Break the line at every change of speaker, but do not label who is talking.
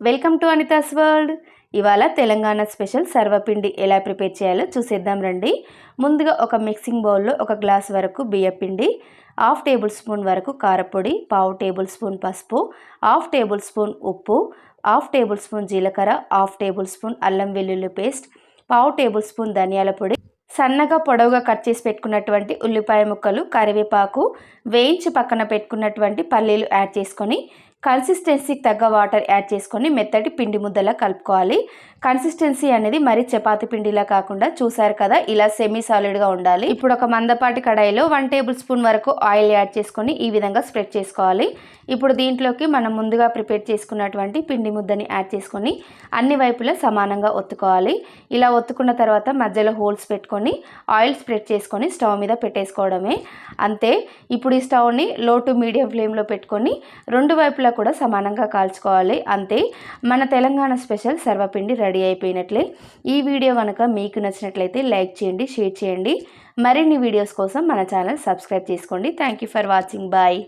Welcome to Anita's world. ఇవాళ Telangana special సర్వపిండి ఎలా prepare చేయాలో చూసేద్దాం రండి. ముందుగా ఒక మిక్సింగ్ బౌల్లో ఒక గ్లాస్ వరకు బియ్యపిండి హాఫ్ టేబుల్ స్పూన్ వరకు కారపొడి పావు టేబుల్ స్పూన్ పసుపు హాఫ్ టేబుల్ స్పూన్ ఉప్పు హాఫ్ టేబుల్ స్పూన్ జీలకర్ర హాఫ్ టేబుల్ స్పూన్ అల్లం వెల్లుల్లి పేస్ట్ పావు టేబుల్ స్పూన్ ధనియాల పొడి. సన్నగా పొడవుగా కట్ చేసి పెట్టుకున్నటువంటి ఉల్లిపాయ ముక్కలు కరివేపాకు వేయించి పక్కన పెట్టుకున్నటువంటి పల్లీలు యాడ్ చేసుకొని కన్సిస్టెన్సీకి తగ్గ వాటర్ యాడ్ చేసుకొని మెత్తటి పిండి ముద్దలా కలుపుకోవాలి. కన్సిస్టెన్సీ అనేది మరి చపాతి పిండిలా కాకుండా చూసారు కదా ఇలా సెమీ సాలిడ్గా ఉండాలి. ఇప్పుడు ఒక మందపాటి కడాయిలో వన్ టేబుల్ స్పూన్ వరకు ఆయిల్ యాడ్ చేసుకొని ఈ విధంగా స్ప్రెడ్ చేసుకోవాలి. ఇప్పుడు దీంట్లోకి మనం ముందుగా ప్రిపేర్ చేసుకున్నటువంటి పిండి ముద్దని యాడ్ చేసుకొని అన్ని వైపులా సమానంగా ఒత్తుకోవాలి. ఇలా ఒత్తుకున్న తర్వాత మధ్యలో హోల్స్ పెట్టుకొని ఆయిల్ స్ప్రెడ్ చేసుకొని స్టవ్ మీద పెట్టేసుకోవడమే. అంతే ఇప్పుడు ఈ స్టవ్ని లో టు మీడియం ఫ్లేమ్లో పెట్టుకొని రెండు వైపులా కూడా సమానంగా కాల్చుకోవాలి. అంతే మన తెలంగాణ స్పెషల్ సర్వపిండి రెడీ అయిపోయినట్లే. ఈ వీడియో కనుక మీకు నచ్చినట్లయితే లైక్ చేయండి షేర్ చేయండి. మరిన్ని వీడియోస్ కోసం మన ఛానల్ సబ్స్క్రైబ్ చేసుకోండి. Thank you for watching. Bye.